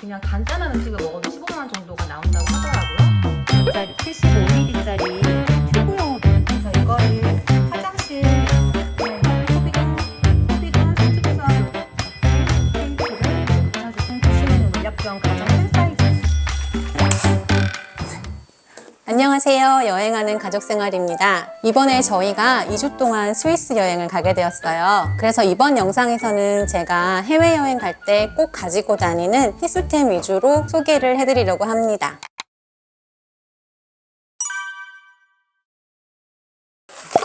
그냥 간단한 음식을 먹어도 15만 원 정도가 나온다고 하더라고요. 75ml짜리 안녕하세요. 여행하는 가족 생활입니다. 이번에 저희가 2주 동안 스위스 여행을 가게 되었어요. 그래서 이번 영상에서는 제가 해외여행 갈 때 꼭 가지고 다니는 필수템 위주로 소개를 해드리려고 합니다.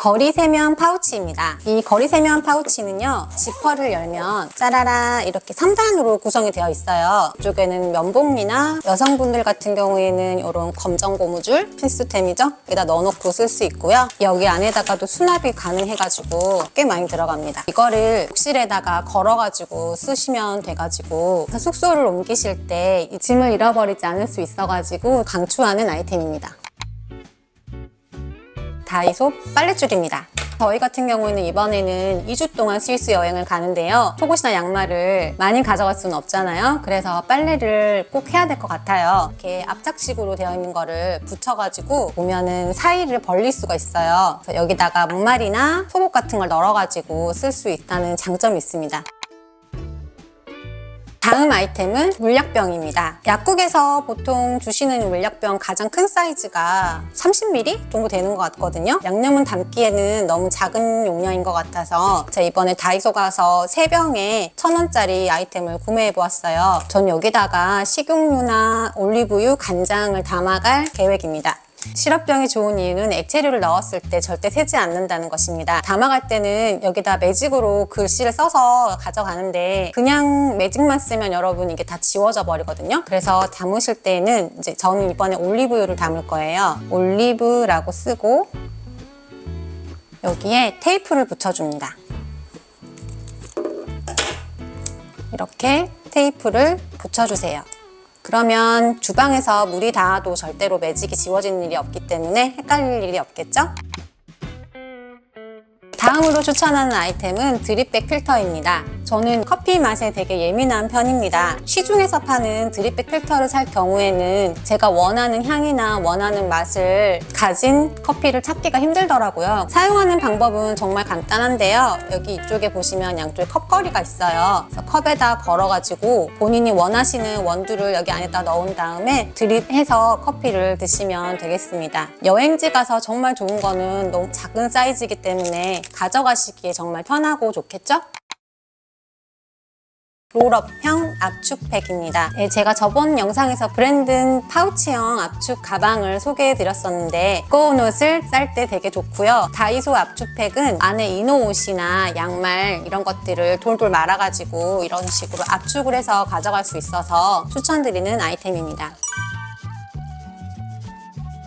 거리 세면 파우치입니다. 이 거리 세면 파우치는요, 지퍼를 열면 짜라라 이렇게 3단으로 구성이 되어 있어요. 이쪽에는 면봉이나 여성분들 같은 경우에는 이런 검정 고무줄 필수템이죠. 여기다 넣어놓고 쓸 수 있고요. 여기 안에다가도 수납이 가능해가지고 꽤 많이 들어갑니다. 이거를 욕실에다가 걸어가지고 쓰시면 돼가지고 숙소를 옮기실 때 이 짐을 잃어버리지 않을 수 있어가지고 강추하는 아이템입니다. 다이소 빨랫줄입니다. 저희 같은 경우에는 이번에는 2주 동안 스위스 여행을 가는데요. 속옷이나 양말을 많이 가져갈 수는 없잖아요. 그래서 빨래를 꼭 해야 될 것 같아요. 이렇게 압착식으로 되어 있는 거를 붙여가지고 보면은 사이를 벌릴 수가 있어요. 여기다가 양말이나 속옷 같은 걸 널어가지고 쓸 수 있다는 장점이 있습니다. 다음 아이템은 물약병입니다. 약국에서 보통 주시는 물약병 가장 큰 사이즈가 30ml 정도 되는 것 같거든요. 양념은 담기에는 너무 작은 용량인 것 같아서 제가 이번에 다이소 가서 3병에 1,000원짜리 아이템을 구매해 보았어요. 전 여기다가 식용유나 올리브유, 간장을 담아갈 계획입니다. 시럽병이 좋은 이유는 액체류를 넣었을 때 절대 새지 않는다는 것입니다. 담아갈 때는 여기다 매직으로 글씨를 써서 가져가는데 그냥 매직만 쓰면 여러분 이게 다 지워져 버리거든요. 그래서 담으실 때는 이제 저는 이번에 올리브유를 담을 거예요. 올리브라고 쓰고 여기에 테이프를 붙여줍니다. 이렇게 테이프를 붙여주세요. 그러면 주방에서 물이 닿아도 절대로 매직이 지워지는 일이 없기 때문에 헷갈릴 일이 없겠죠? 다음으로 추천하는 아이템은 드립백 필터입니다. 저는 커피 맛에 되게 예민한 편입니다. 시중에서 파는 드립백 필터를 살 경우에는 제가 원하는 향이나 원하는 맛을 가진 커피를 찾기가 힘들더라고요. 사용하는 방법은 정말 간단한데요. 여기 이쪽에 보시면 양쪽에 컵걸이가 있어요. 컵에다 걸어가지고 본인이 원하시는 원두를 여기 안에다 넣은 다음에 드립해서 커피를 드시면 되겠습니다. 여행지 가서 정말 좋은 거는 너무 작은 사이즈이기 때문에 가져가시기에 정말 편하고 좋겠죠? 롤업형 압축팩입니다. 네, 제가 저번 영상에서 브랜든 파우치형 압축 가방을 소개해 드렸었는데 두꺼운 옷을 쌀 때 되게 좋고요. 다이소 압축팩은 안에 이노옷이나 양말 이런 것들을 돌돌 말아가지고 이런 식으로 압축을 해서 가져갈 수 있어서 추천드리는 아이템입니다.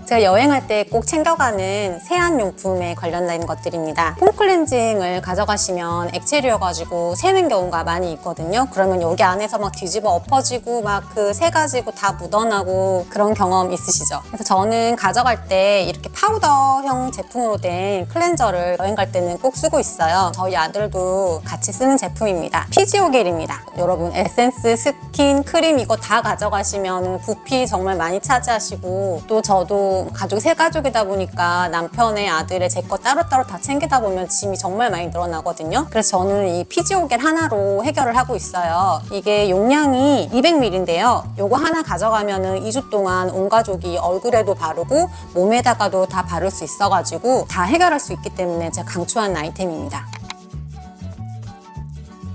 제가 여행할 때 꼭 챙겨가는 세안용품에 관련된 것들입니다. 폼 클렌징을 가져가시면 액체류여가지고 새는 경우가 많이 있거든요. 그러면 여기 안에서 막 뒤집어 엎어지고 막 그 새 가지고 다 묻어나고 그런 경험 있으시죠? 그래서 저는 가져갈 때 이렇게 파우더형 제품으로 된 클렌저를 여행 갈 때는 꼭 쓰고 있어요. 저희 아들도 같이 쓰는 제품입니다. 피지오겔입니다. 여러분 에센스, 스킨, 크림 이거 다 가져가시면 부피 정말 많이 차지하시고 또 저도 가족 세 가족이다 보니까 남편의 아들의 제 거 따로따로 다 챙기다 보면 짐이 정말 많이 늘어나거든요. 그래서 저는 이 피지오겔 하나로 해결을 하고 있어요. 이게 용량이 200ml인데요. 요거 하나 가져가면은 2주 동안 온 가족이 얼굴에도 바르고 몸에다가도 다 바를 수 있어가지고 다 해결할 수 있기 때문에 제가 강추하는 아이템입니다.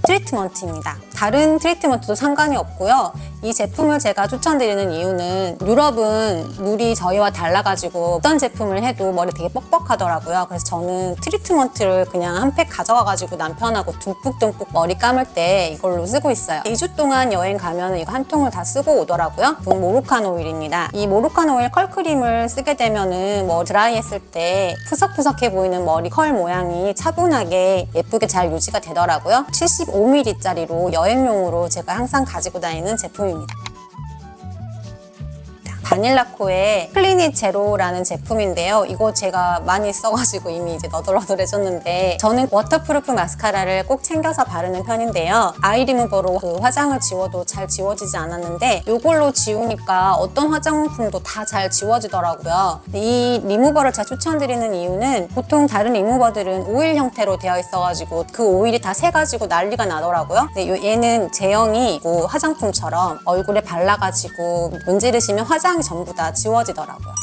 트리트먼트입니다. 다른 트리트먼트도 상관이 없고요. 이 제품을 제가 추천드리는 이유는 유럽은 물이 저희와 달라가지고 어떤 제품을 해도 머리 되게 뻑뻑하더라고요. 그래서 저는 트리트먼트를 그냥 한 팩 가져와가지고 남편하고 듬뿍듬뿍 머리 감을 때 이걸로 쓰고 있어요. 2주 동안 여행 가면 이거 한 통을 다 쓰고 오더라고요. 모로칸 오일입니다. 이 모로칸 오일 컬크림을 쓰게 되면은 뭐 드라이했을 때 푸석푸석해 보이는 머리 컬 모양이 차분하게 예쁘게 잘 유지가 되더라고요. 75ml짜리로 여행용으로 제가 항상 가지고 다니는 제품입니다. 바닐라코의 클리닉 제로라는 제품인데요. 이거 제가 많이 써가지고 이미 이제 너덜너덜해졌는데 저는 워터프루프 마스카라를 꼭 챙겨서 바르는 편인데요. 아이 리무버로 그 화장을 지워도 잘 지워지지 않았는데 이걸로 지우니까 어떤 화장품도 다 잘 지워지더라고요. 이 리무버를 제가 추천드리는 이유는 보통 다른 리무버들은 오일 형태로 되어 있어가지고 그 오일이 다 새가지고 난리가 나더라고요. 근데 요- 얘는 제형이 뭐 화장품처럼 얼굴에 발라가지고 문지르시면 화장 이 전부 다 지워지더라고요.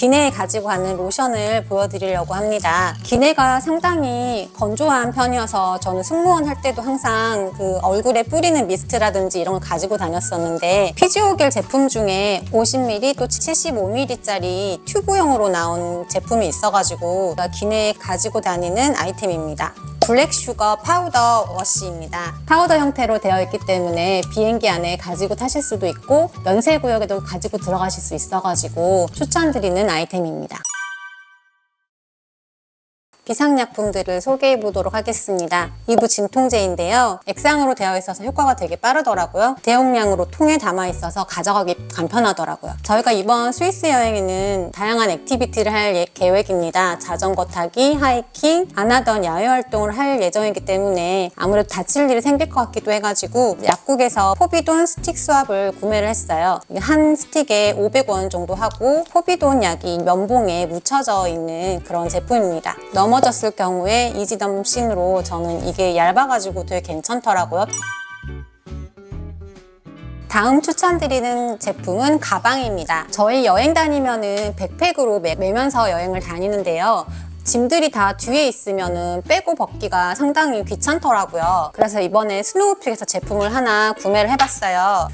기내에 가지고 가는 로션을 보여드리려고 합니다. 기내가 상당히 건조한 편이어서 저는 승무원 할 때도 항상 그 얼굴에 뿌리는 미스트라든지 이런 걸 가지고 다녔었는데 피지오겔 제품 중에 50ml 또 75ml짜리 튜브형으로 나온 제품이 있어가지고 기내에 가지고 다니는 아이템입니다. 블랙 슈거 파우더 워시입니다. 파우더 형태로 되어 있기 때문에 비행기 안에 가지고 타실 수도 있고 면세 구역에도 가지고 들어가실 수 있어가지고 추천드리는 아이템입니다. 비상약품들을 소개해 보도록 하겠습니다. 이부 진통제인데요. 액상으로 되어 있어서 효과가 되게 빠르더라고요. 대용량으로 통에 담아 있어서 가져가기 간편하더라고요. 저희가 이번 스위스 여행에는 다양한 액티비티를 할 예- 계획입니다. 자전거 타기, 하이킹, 안 하던 야외 활동을 할 예정이기 때문에 아무래도 다칠 일이 생길 것 같기도 해가지고 약국에서 포비돈 스틱 수압을 구매를 했어요. 한 스틱에 500원 정도 하고 포비돈 약이 면봉에 묻혀져 있는 그런 제품입니다. 넘어 졌을 경우에 이지덤신으로 저는 이게 얇아가지고 되게 괜찮더라고요. 다음 추천드리는 제품은 가방입니다. 저희 여행 다니면은 백팩으로 매, 매면서 여행을 다니는데요. 짐들이 다 뒤에 있으면은 빼고 벗기가 상당히 귀찮더라고요. 그래서 이번에 스노우픽에서 제품을 하나 구매를 해봤어요.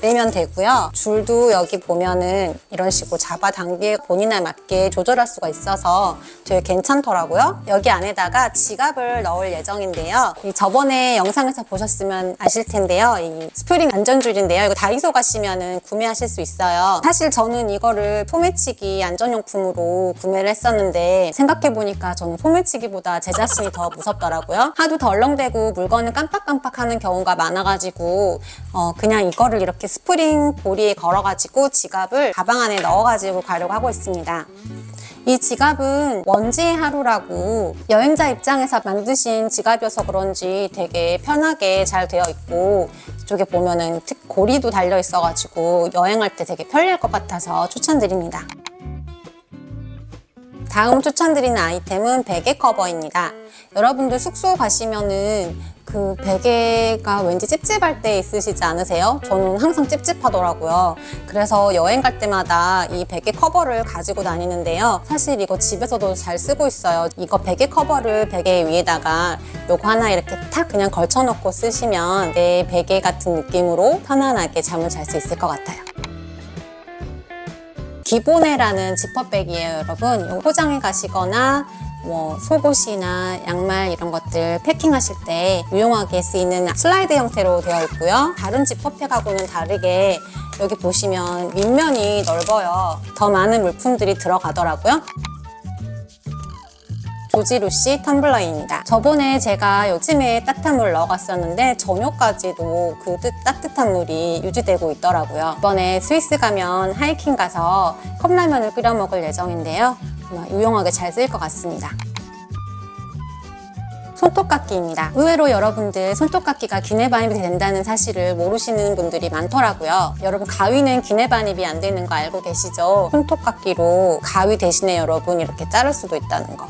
내면 되고요. 줄도 여기 보면은 이런 식으로 잡아당기에 본인에 맞게 조절할 수가 있어서 되게 괜찮더라고요. 여기 안에다가 지갑을 넣을 예정인데요. 이 저번에 영상에서 보셨으면 아실 텐데요. 이 스프링 안전줄인데요. 이거 다이소 가시면은 구매하실 수 있어요. 사실 저는 이거를 소매치기 안전용품으로 구매를 했었는데 생각해보니까 저는 소매치기보다 제 자신이 더 무섭더라고요. 하도 덜렁대고 물건을 깜빡깜빡하는 경우가 많아가지고 어, 그냥 이거를 이렇게 스프링 보리에 걸어가지고 지갑을 가방 안에 넣어가지고 가려고 하고 있습니다. 이 지갑은 원지의 하루라고 여행자 입장에서 만드신 지갑이어서 그런지 되게 편하게 잘 되어 있고 이쪽에 보면은 특 고리도 달려 있어가지고 여행할 때 되게 편리할 것 같아서 추천드립니다. 다음 추천드리는 아이템은 베개 커버입니다. 여러분들 숙소 가시면은 그 베개가 왠지 찝찝할 때 있으시지 않으세요? 저는 항상 찝찝하더라고요. 그래서 여행 갈 때마다 이 베개 커버를 가지고 다니는데요. 사실 이거 집에서도 잘 쓰고 있어요. 이거 베개 커버를 베개 위에다가 요거 하나 이렇게 탁 그냥 걸쳐놓고 쓰시면 내 베개 같은 느낌으로 편안하게 잠을 잘 수 있을 것 같아요. 기본에라는 지퍼백이에요, 여러분. 포장해 가시거나 뭐 속옷이나 양말 이런 것들 패킹하실 때 유용하게 쓰이는 슬라이드 형태로 되어 있고요. 다른 지퍼백하고는 다르게 여기 보시면 밑면이 넓어요. 더 많은 물품들이 들어가더라고요. 조지루시 텀블러입니다. 저번에 제가 요즘에 따뜻한 물 넣어갔었는데 저녁까지도 그 뜨- 따뜻한 물이 유지되고 있더라고요. 이번에 스위스 가면 하이킹 가서 컵라면을 끓여 먹을 예정인데요. 유용하게 잘 쓰일 것 같습니다. 손톱깎이입니다. 의외로 여러분들 손톱깎이가 기내 반입이 된다는 사실을 모르시는 분들이 많더라고요. 여러분 가위는 기내 반입이 안 되는 거 알고 계시죠? 손톱깎이로 가위 대신에 여러분 이렇게 자를 수도 있다는 거.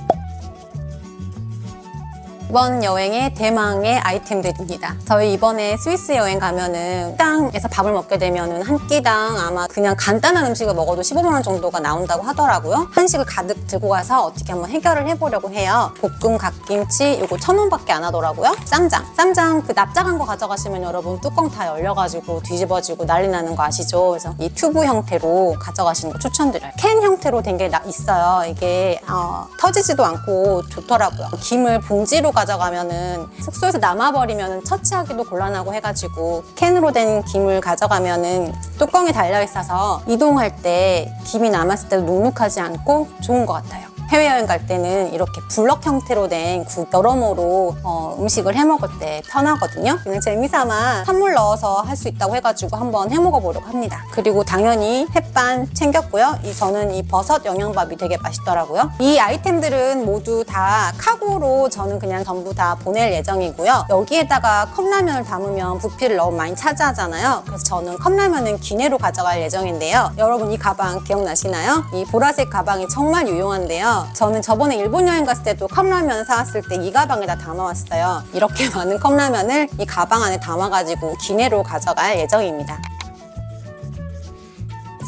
이번 여행의 대망의 아이템들입니다. 저희 이번에 스위스 여행 가면은 식당에서 밥을 먹게 되면은 한 끼당 아마 그냥 간단한 음식을 먹어도 15만 원 정도가 나온다고 하더라고요. 한식을 가득 들고 가서 어떻게 한번 해결을 해보려고 해요. 볶음 갓김치 이거 천 원밖에 안 하더라고요. 쌈장, 쌈장 그 납작한 거 가져가시면 여러분 뚜껑 다 열려가지고 뒤집어지고 난리 나는 거 아시죠? 그래서 이 튜브 형태로 가져가시는 거 추천드려요. 캔 형태로 된 게 있어요. 이게 어, 터지지도 않고 좋더라고요. 김을 봉지로 가 져가면은 숙소에서 남아버리면은 처치하기도 곤란하고 해가지고 캔으로 된 김을 가져가면은 뚜껑이 달려 있어서 이동할 때 김이 남았을 때도 눅눅하지 않고 좋은 것 같아요. 해외여행 갈 때는 이렇게 블럭 형태로 된 국 여러모로 어, 음식을 해 먹을 때 편하거든요. 그냥 재미삼아 찬물 넣어서 할 수 있다고 해가지고 한번 해 먹어보려고 합니다. 그리고 당연히 햇반 챙겼고요. 이 저는 이 버섯 영양밥이 되게 맛있더라고요. 이 아이템들은 모두 다 카고로 저는 그냥 전부 다 보낼 예정이고요. 여기에다가 컵라면을 담으면 부피를 너무 많이 차지하잖아요. 그래서 저는 컵라면은 기내로 가져갈 예정인데요. 여러분 이 가방 기억나시나요? 이 보라색 가방이 정말 유용한데 요. 저는 저번에 일본 여행 갔을 때도 컵라면 사왔을 때 이 가방에다 담아왔어요. 이렇게 많은 컵라면을 이 가방 안에 담아가지고 기내로 가져갈 예정입니다.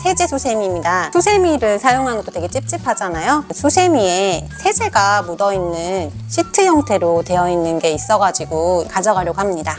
세제 수세미입니다. 수세미를 사용하는 것도 되게 찝찝하잖아요. 수세미에 세제가 묻어있는 시트 형태로 되어 있는 게 있어가지고 가져가려고 합니다.